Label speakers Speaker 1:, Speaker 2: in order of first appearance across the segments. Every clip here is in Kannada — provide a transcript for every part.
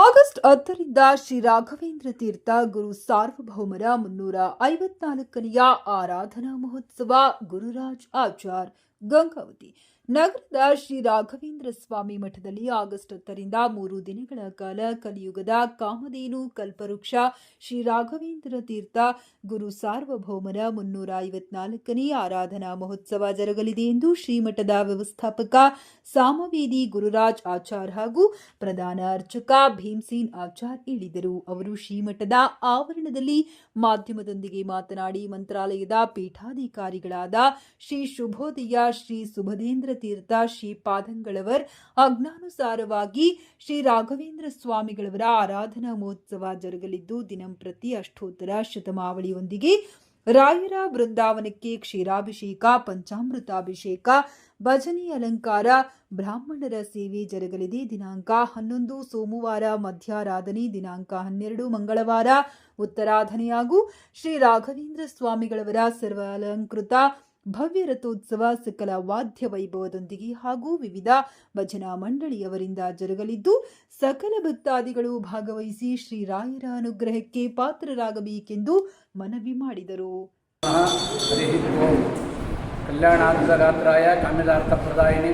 Speaker 1: ಆಗಸ್ಟ್ ಹತ್ತರಿಂದ ಶ್ರೀ ರಾಘವೇಂದ್ರ ತೀರ್ಥ ಗುರು ಸಾರ್ವಭೌಮರ ಮುನ್ನೂರ ಐವತ್ನಾಲ್ಕನೆಯ ಆರಾಧನಾ ಮಹೋತ್ಸವ ಗುರುರಾಜ್ ಆಚಾರ್ ಗಂಗಾವತಿ. ನಗರದ ಶ್ರೀ ರಾಘವೇಂದ್ರ ಸ್ವಾಮಿ ಮಠದಲ್ಲಿ ಆಗಸ್ಟ್ ಹತ್ತರಿಂದ ಮೂರು ದಿನಗಳ ಕಾಲ ಕಲಿಯುಗದ ಕಾಮಧೇನು ಕಲ್ಪವೃಕ್ಷ ಶ್ರೀ ರಾಘವೇಂದ್ರ ತೀರ್ಥ ಗುರು ಸಾರ್ವಭೌಮರ ಮುನ್ನೂರ ಐವತ್ನಾಲ್ಕನೇ ಆರಾಧನಾ ಮಹೋತ್ಸವ ಜರುಗಲಿದೆ ಎಂದು ಶ್ರೀಮಠದ ವ್ಯವಸ್ಥಾಪಕ ಸಾಮವೇದಿ ಗುರುರಾಜ್ ಆಚಾರ್ ಹಾಗೂ ಪ್ರಧಾನ ಅರ್ಚಕ ಭೀಮ್ಸೇನ್ ಆಚಾರ್ ಹೇಳಿದರು. ಅವರು ಶ್ರೀಮಠದ ಆವರಣದಲ್ಲಿ ಮಾಧ್ಯಮದೊಂದಿಗೆ ಮಾತನಾಡಿ, ಮಂತ್ರಾಲಯದ ಪೀಠಾಧಿಕಾರಿಗಳಾದ ಶ್ರೀ ಶುಭೋದಯ ಶ್ರೀ ಸುಭದೇಂದ್ರ ತೀರ್ಥ, ಶ್ರೀ ಪಾದಂಗಳವರ್ ಅಜ್ಞಾನುಸಾರವಾಗಿ ಶ್ರೀ ರಾಘವೇಂದ್ರ ಸ್ವಾಮಿಗಳವರ ಆರಾಧನಾ ಮಹೋತ್ಸವ ಜರುಗಲಿದ್ದು ದಿನಂಪ್ರತಿ ಅಷ್ಟೋತ್ತರ ಶತಮಾವಳಿಯೊಂದಿಗೆ ರಾಯರ ಬೃಂದಾವನಕ್ಕೆ ಕ್ಷೀರಾಭಿಷೇಕ, ಪಂಚಾಮೃತಾಭಿಷೇಕ, ಭಜನೆ, ಅಲಂಕಾರ, ಬ್ರಾಹ್ಮಣರ ಸೇವೆ ಜರುಗಲಿದೆ. ದಿನಾಂಕ ಹನ್ನೊಂದು, ಸೋಮವಾರ ಮಧ್ಯಾರಾಧನೆ, ದಿನಾಂಕ ಹನ್ನೆರಡು, ಮಂಗಳವಾರ ಉತ್ತರಾಧನೆ ಹಾಗೂ ಶ್ರೀ ರಾಘವೇಂದ್ರ ಸ್ವಾಮಿಗಳವರ ಸರ್ವಾಲಂಕೃತ ಭವ್ಯ ರಥೋತ್ಸವ ಸಕಲ ವಾದ್ಯ ವೈಭವದೊಂದಿಗೆ ಹಾಗೂ ವಿವಿಧ ಭಜನಾ ಮಂಡಳಿಯವರಿಂದ ಜರುಗಲಿದ್ದು, ಸಕಲ ಭಕ್ತಾದಿಗಳು ಭಾಗವಹಿಸಿ ಶ್ರೀರಾಯರ ಅನುಗ್ರಹಕ್ಕೆ ಪಾತ್ರರಾಗಬೇಕೆಂದು ಮನವಿ ಮಾಡಿದರು.
Speaker 2: ಕಲ್ಯಾಣಾರ್ಥಗಾತ್ರಾಯ ಕಾಮ್ಯದಾರ್ಥ ಪ್ರದಾಯಿನಿ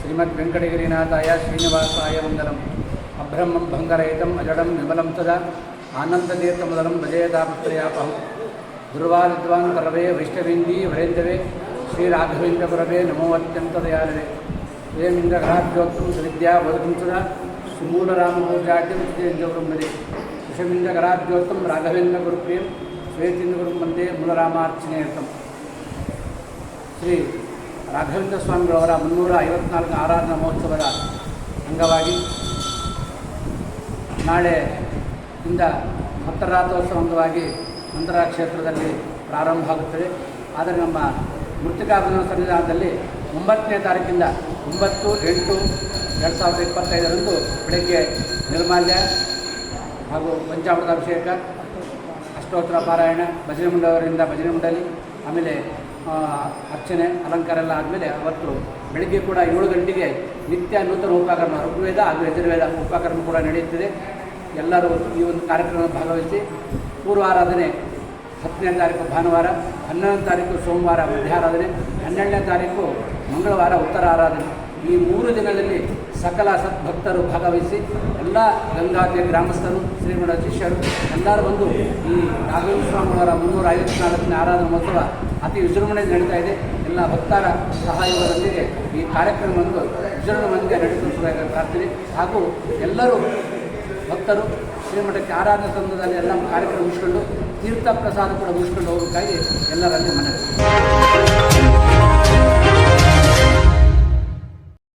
Speaker 2: ಶ್ರೀಮದ್ ವೆಂಕಟಗಿರಿನಾಥಾಯ ಶ್ರೀನಿವಾಸಾಯ ಮಂಗಲಂ. ಅಭ್ರಮಂ ಭಂಗರಹಿತಂ ಅಜಡಂ ವಿಮಲಂ ತದಾ. ಮೊದಲಂ ಭಜಯತಾಪತ್ರಯಾಪಹಂ ಧ್ರುವಾರಿದ್ವಾನ್ ಪರವೇ ವೈಷ್ಣವೇಂದಿ ವರೇಂದ್ರವೇ ಶ್ರೀರಾಘವೇಂದ್ರ ಪರವೇ ನಮೋ ಅತ್ಯಂತ ದಯಾಳವೇ ಪ್ರೇಮಿಂದ್ರ ಘರಾಭ್ಯೋತ್ತಂ ಸುವಿದ್ಯಾ ಸುಮೂಲ ಸುಮೂಲರಾಮಪೂಜಾಟ್ಯಂ ಶ್ರೀಜೌರಂಬದೆ ವಿಷಮಿಂದ್ರ ಘರಾಭ್ಯೋತ್ತಂ ರಾಘವೇಂದ್ರ ಗುರುಪ್ರಿಯಂ ಶ್ವೇತಿಂದ್ರ ಗುರು ಮಂದೇ ಮೂಲರಾಮಾರ್ಚನೆಯರ್ಥಂ ಶ್ರೀ ರಾಘವೇಂದ್ರ ಸ್ವಾಮಿಗಳವರ ಮುನ್ನೂರ ಐವತ್ನಾಲ್ಕು ಆರಾಧನಾ ಮಹೋತ್ಸವದ ಅಂಗವಾಗಿ ನಾಳೆ ಇಂದ ಮತ್ತರಾಥೋತ್ಸವ ಅಂಗವಾಗಿ ಮಂತ್ರ ಕ್ಷೇತ್ರದಲ್ಲಿ ಪ್ರಾರಂಭ ಆಗುತ್ತದೆ. ಆದರೆ ನಮ್ಮ ಮೃತಿಕಾಭರಣ ಸನ್ನಿಧಾನದಲ್ಲಿ ಒಂಬತ್ತನೇ ತಾರೀಕಿಂದ ಒಂಬತ್ತು ಎಂಟು ಎರಡು ಸಾವಿರದ ಇಪ್ಪತ್ತೈದರಂದು ಬೆಳಗ್ಗೆ ನಿರ್ಮಾಲ್ಯ ಹಾಗೂ ಪಂಚಾಮೃತಾಭಿಷೇಕ ಅಷ್ಟೋತ್ತರ ಪಾರಾಯಣ ಭಜನೆ ಮಂಡಲವರಿಂದ ಭಜನೆ ಮಂಡಳಿ, ಆಮೇಲೆ ಅರ್ಚನೆ, ಅಲಂಕಾರ ಎಲ್ಲ ಆದಮೇಲೆ ಅವತ್ತು ಬೆಳಗ್ಗೆ ಕೂಡ ಏಳು ಗಂಟೆಗೆ ನಿತ್ಯ ನೂತನ ಉಪಕರ್ಮ ಋಗ್ವೇದ ಹಾಗೂ ಯಜುರ್ವೇದ ಉಪಕರ್ಮ ಕೂಡ ನಡೆಯುತ್ತದೆ. ಎಲ್ಲರೂ ಈ ಒಂದು ಕಾರ್ಯಕ್ರಮ ಭಾಗವಹಿಸಿ ಪೂರ್ವಾರಾಧನೆ ಹತ್ತನೇ ತಾರೀಕು ಭಾನುವಾರ, ಹನ್ನೊಂದನೇ ತಾರೀಕು ಸೋಮವಾರ ಮಧ್ಯಾರಾಧನೆ ಹನ್ನೆರಡನೇ ತಾರೀಕು ಮಂಗಳವಾರ ಉತ್ತರ ಆರಾಧನೆ. ಈ ಮೂರು ದಿನಗಳಲ್ಲಿ ಸಕಲ ಸದ್ಭಕ್ತರು ಭಾಗವಹಿಸಿ ಎಲ್ಲ ಗಂಗಾತಿಯ ಗ್ರಾಮಸ್ಥರು ಶ್ರೀಮಠ ಶಿಷ್ಯರು ಎಲ್ಲರೂ ಬಂದು ಈ ನಾಗೇಂದ್ರ ಸ್ವಾಮಿಯವರ ಮುನ್ನೂರ ಐವತ್ನಾಲ್ಕನೇ ಆರಾಧನಾ ಮಹೋತ್ಸವ ಅತಿ ವಿಜೃಂಭಣೆಯಲ್ಲಿ ನಡೀತಾ ಇದೆ. ಎಲ್ಲ ಭಕ್ತರ ಸಹಯೋಗದೊಂದಿಗೆ ಈ ಕಾರ್ಯಕ್ರಮವನ್ನು ವಿಜೃಂಭಣೆಯೊಂದಿಗೆ ನಡೆಸುವುದಾಗಿ ಪ್ರಾರ್ಥನೆ. ಹಾಗೂ ಎಲ್ಲರೂ ಭಕ್ತರು ಶ್ರೀಮಠಕ್ಕೆ ಆರಾಧನೆ ಸಂದರ್ಭದಲ್ಲಿ ಎಲ್ಲ ಕಾರ್ಯಕ್ರಮ ಮುಗಿಸ್ಕೊಂಡು ತೀರ್ಥ ಪ್ರಸಾದ ಕೂಡ ಮುಗಿಸ್ಕೊಂಡು ಹೋಗೋಕ್ಕಾಗಿ ಎಲ್ಲರಲ್ಲಿ ಮನವಿ